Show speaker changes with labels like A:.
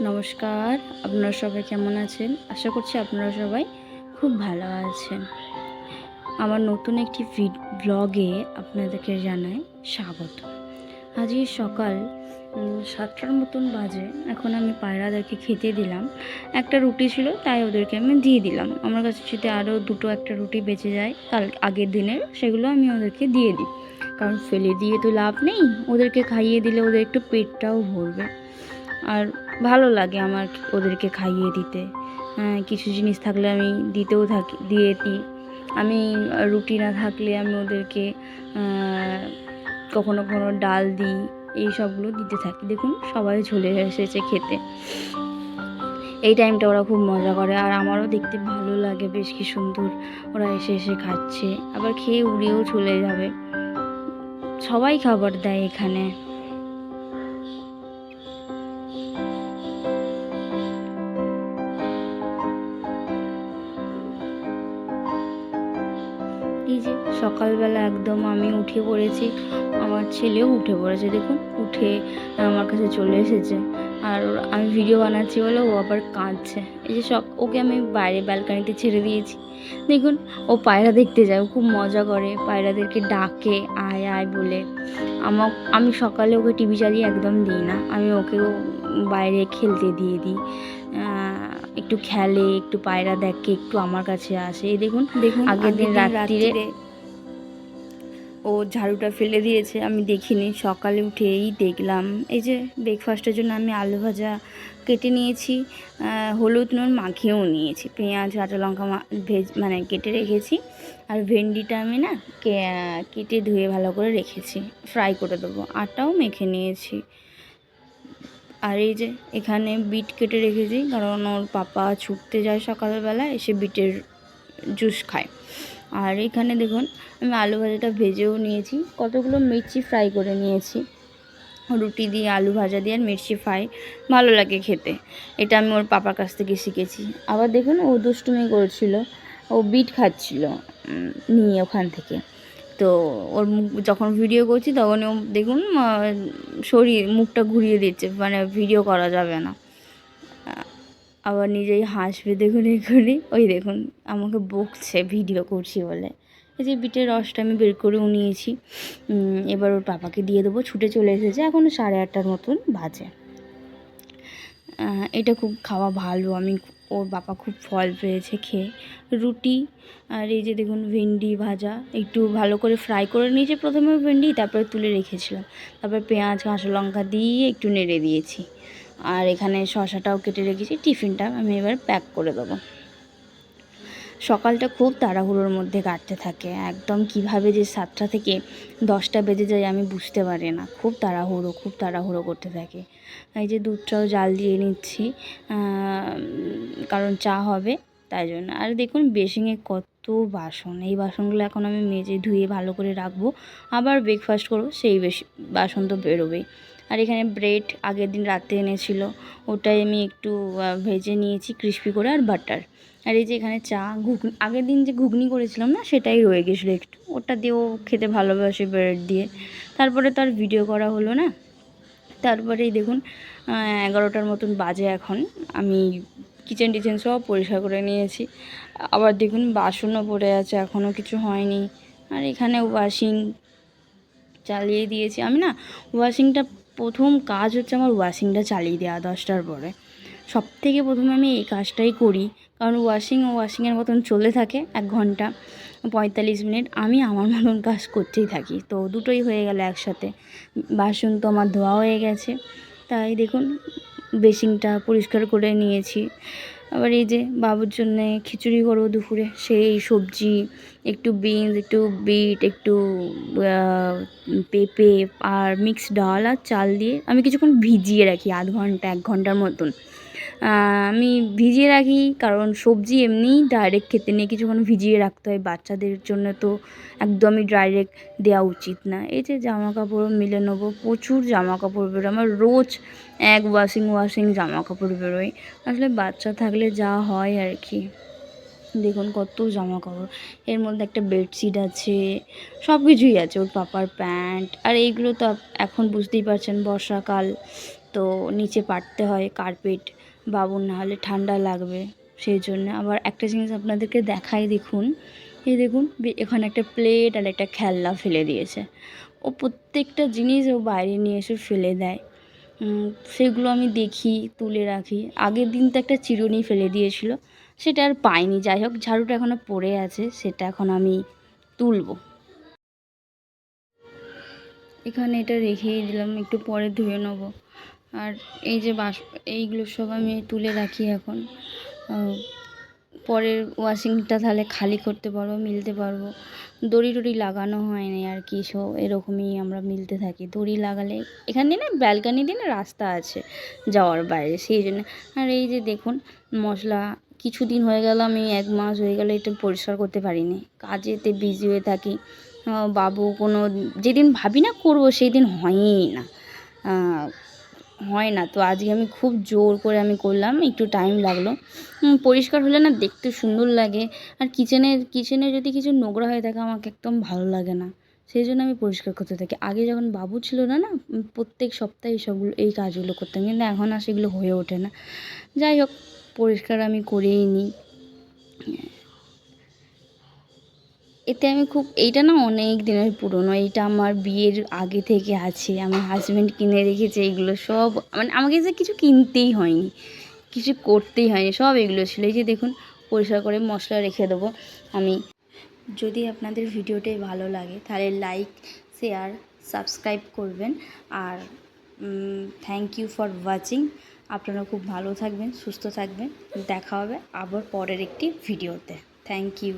A: নমস্কার, আপনারা সবাই কেমন আছেন? আশা করছি আপনারা সবাই খুব ভালো আছেন। আমার নতুন একটি ব্লগে আপনাদেরকে জানাই স্বাগত। আজকে সকাল সাতটার মতন বাজে। এখন আমি পায়রাদেরকে খেতে দিলাম। একটা রুটি ছিল, তাই ওদেরকে আমি দিয়ে দিলাম। আমার কাছে যদি আরও দুটো একটা রুটি বেঁচে যায় কাল আগের দিনের সেগুলো আমি ওদেরকে দিয়ে দিই। কারণ ফেলে দিয়ে তো লাভ নেই। ওদেরকে খাইয়ে দিলে ওদের একটু পেটটাও ভরবে। আর ভালো লাগে আমার ওদেরকে খাইয়ে দিতে। হ্যাঁ, কিছু জিনিস থাকলে আমি দিতেও থাকি দিয়ে দিই। আমি রুটি না থাকলে আমি ওদেরকে কখনো কখনো ডাল দিই এই সবগুলো দিতে থাকি। দেখুন সবাই চলে এসেছে খেতে। এই টাইমটা ওরা খুব মজা করে আর আমারও দেখতে ভালো লাগে বেশ কি সুন্দর ওরা এসে এসে খাচ্ছে। আবার খেয়ে উড়িয়েও চলে যাবে। সবাই খাবার দেয় এখানে। এই যে সকালবেলা একদম আমি উঠে পড়েছি, আমার ছেলেও উঠে পড়েছে, দেখুন, উঠে আমার কাছে চলে এসেছে। আর আমি ভিডিও বানাচ্ছি বলে ও আবার কাঁদছে। এই যে সক ওকে আমি বাইরে ব্যালকানিতে ছেড়ে দিয়েছি। দেখুন, ও পায়রা দেখতে যায়, ও খুব মজা করে, পায়রাদেরকে ডাকে, আয় আয় বলে। আমার, আমি সকালে ওকে টিভি চালিয়ে একদম দিই না, আমি ওকেও বাইরে খেলতে দিয়ে দিই। একটু খেলে একটু পায়রা দেখে একটু আমার কাছে আসে। এই দেখুন দেখুন আগের দিন রাত্রিরে ও ঝাড়ুটা ফেলে দিয়েছে আমি দেখিনি। সকালে উঠেই দেখলাম এই যে ব্রেকফাস্টের জন্য আমি আলু ভাজা কেটে নিয়েছি হলুদ নুন মাখিয়েও নিয়েছি পেঁয়াজ কাঁচা লঙ্কা ভেজ মানে কেটে রেখেছি আর ভেন্ডিটা আমি না কেটে ধুয়ে ভালো করে রেখেছি। ফ্রাই করে দেবো আটাও মেখে নিয়েছি। আর এই যে এখানে বিট কেটে রেখেছি, কারণ ওর পাপা ছুটতে যায় সকালবেলা এসে বিটের জুস খায়। আর এখানে দেখুন, আমি আলু ভাজাটা ভেজেও নিয়েছি। কতগুলো মির্চি ফ্রাই করে নিয়েছি। রুটি দিয়ে, আলু ভাজা দিয়ে আর মির্চি ফ্রাই। ভালো লাগে খেতে। এটা আমি ওর পাপার কাছ থেকে শিখেছি। আবার দেখুন, ও দুষ্টুমি করছিল। ও বিট খাচ্ছিল নিয়ে ওখান থেকে। তো ওর মুখ, যখন ভিডিও করছি তখন ও দেখুন শরীর, মুখটা ঘুরিয়ে দিচ্ছে মানে ভিডিও করা যাবে না। আবার নিজেই হাসবে, দেখুন এখানে ওই দেখুন, আমাকে বকছে ভিডিও করছি বলে। এই যে বিটের রসটা আমি বের করেও নিয়েছি। এবার ওর পাপাকে দিয়ে দেবো, ছুটে চলে এসেছে, এখন সাড়ে আটটার মতন বাজে। এটা খুব খাওয়া ভালো। আমি ওর বাবা খুব ফল পেয়েছে খেয়ে। রুটি আর এই যে দেখুন ভেন্ডি ভাজা, একটু ভালো করে ফ্রাই করে নিয়েছি। প্রথমে ভেন্ডি, তারপরে তুলে রেখেছিলাম। তারপরে পেঁয়াজ, কাঁচা লঙ্কা দিয়ে একটু নেড়ে দিয়েছি। আর এখানে শশাটাও কেটে রেখেছি, টিফিনটা আমি এবার প্যাক করে দেবো। সকালটা খুব তাড়াহুড়োর মধ্যে কাটতে থাকে। একদম কীভাবে যে সাতটা থেকে দশটা বেজে যায় আমি বুঝতে পারি না। খুব তাড়াহুড়ো খুব তাড়াহুড়ো করতে থাকে। এই যে দুধটাও জাল দিয়ে নিচ্ছি কারণ চা হবে, তাই জন্য। আর দেখুন, বেসিংয়ে কত বাসন, এই বাসনগুলো এখন আমি মেজে ধুয়ে ভালো করে রাখব। আবার ব্রেকফাস্ট করব, সেই বেশি, বাসন তো বেরোবেই। আর এখানে ব্রেড আগের দিন রাতে এনেছিল, ওটাই আমি একটু ভেজে নিয়েছি ক্রিস্পি করে, আর বাটার আর এই যে এখানে চা, ঘুগনি, আগের দিন যে ঘুগনি করেছিলাম না, সেটাই রয়ে গেছিল একটু। ওটা দিয়েও খেতে ভালোবাসে ব্রেড দিয়ে। তারপরে তো আর ভিডিও করা হলো না। তারপরেই দেখুন এগারোটার মতন বাজে এখন। আমি কিচেন টিচেন সব পরিষ্কার করে নিয়েছি। আবার দেখুন, বাসনও পড়ে আছে এখনও কিছু হয়নি। আর এখানে ওয়াশিং চালিয়ে দিয়েছি। আমি না ওয়াশিংটা প্রথম কাজ হচ্ছে আমার ওয়াশিংটা চালিয়ে দেওয়া দশটার পরে। সব থেকে প্রথমে আমি এই কাজটাই করি। কারণ ওয়াশিং ও ওয়াশিংয়ের মতন চলে থাকে এক ঘণ্টা, পঁয়তাল্লিশ মিনিট। আমি আমার মতন কাজ করতেই থাকি। তো দুটোই হয়ে গেল একসাথে। বাসন তো আমার ধোয়া হয়ে গেছে। তাই দেখুন বেসিংটা পরিষ্কার করে নিয়েছি। আবার এই যে বাবুর জন্য খিচুড়ি করব দুপুরে, সেই সবজি, একটু বিনস একটু বিট একটু পেঁপে আর মিক্সড ডাল আর চাল দিয়ে আমি কিছুক্ষণ ভিজিয়ে রাখি আধ ঘণ্টা, এক ঘণ্টার মতন। আমি ভিজিয়ে রাখি, কারণ সবজি এমনিই ডাইরেক্ট খেতে নেই, কিছুক্ষণ ভিজিয়ে রাখতে হয়। বাচ্চাদের জন্য তো একদমই ডাইরেক্ট দেওয়া উচিত না। এই যে জামা কাপড় মিলে নেব, প্রচুর জামা কাপড় বেরোয়। আমার রোজ এক ওয়াশিং ওয়াশিং জামা কাপড় বেরোয়। আসলে বাচ্চা থাকলে যা হয় আর কি। দেখুন কত জামা কাপড় এর মধ্যে একটা বেডশিট আছে সব কিছুই আছে। ওর পাপার প্যান্ট, আর এইগুলো তো এখন বুঝতেই পারছেন বর্ষাকাল, তো নিচে পাটতে হয় কার্পেট বাবুর না হলে ঠান্ডা লাগবে। সেই জন্য আবার একটা জিনিস আপনাদেরকে দেখাই, দেখুন। এই দেখুন এখানে একটা প্লেট আর একটা খেলনা ফেলে দিয়েছে। ও প্রত্যেকটা জিনিস ও বাইরে নিয়ে এসে ফেলে দেয়। সেগুলো আমি দেখি, তুলে রাখি। আগের দিন তো একটা চিরুনি ফেলে দিয়েছিল, সেটা আর পাইনি। যাই হোক, ঝাড়ুটা এখনও পড়ে আছে, সেটা এখন আমি তুলবো। এখানে এটা রেখেই দিলাম, একটু পরে ধুয়ে নেব। আর এই যে বাস, এইগুলো সব আমি তুলে রাখি এখন। পরের ওয়াশিংটা তাহলে খালি করতে পারব, মিলতে পারব। দড়ি টড়ি লাগানো হয়নি আর কি সো এরকমই আমরা মিলতে থাকি। দড়ি লাগালে, এখান দিয়ে না ব্যালকানি দিয়ে না রাস্তা আছে যাওয়ার বাইরে, সেই জন্য। আর এই যে দেখুন, মশলা কিছুদিন হয়ে গেল, আমি এক মাস হয়ে গেল এটা পরিষ্কার করতে পারিনি। কাজেতে বিজি হয়ে থাকি। বাবু কোনো, যেদিন ভাবি না করব, সেই দিন হয়ই না। হয় না। তো আজকে আমি খুব জোর করে আমি করলাম, একটু টাইম লাগল। পরিষ্কার হলে না দেখতে সুন্দর লাগে। আর কিচেনের কিচেনে যদি কিছু নোংরা হয়ে থাকে, আমাকে একদম ভালো লাগে না। সেই জন্য আমি পরিষ্কার করতে থাকি। আগে যখন বাবু ছিল না না প্রত্যেক সপ্তাহে এইসবগুলো এই কাজগুলো করতাম। কিন্তু এখন আর সেগুলো হয়ে ওঠে না। যাই হোক, পরিষ্কার আমি করেই নিই। এতে আমি খুব, এইটা না অনেক দিনের পুরনো, এইটা আমার বিয়ের আগে থেকে আছে। আমার হাজব্যান্ড কিনে রেখেছে, এইগুলো সব মানে আমাকে যে কিছু কিনতেই হয়নি, কিছু করতেই হয়নি, সব এগুলো ছিল। এই যে দেখুন, পরিষ্কার করে মশলা রেখে দেবো আমি। যদি আপনাদের ভিডিওটি ভালো লাগে, তাহলে লাইক শেয়ার সাবস্ক্রাইব করবেন। আর থ্যাংক ইউ ফর ওয়াচিং আপনারা খুব ভালো থাকবেন, সুস্থ থাকবেন। দেখা হবে আবার পরের একটি ভিডিওতে। Thank you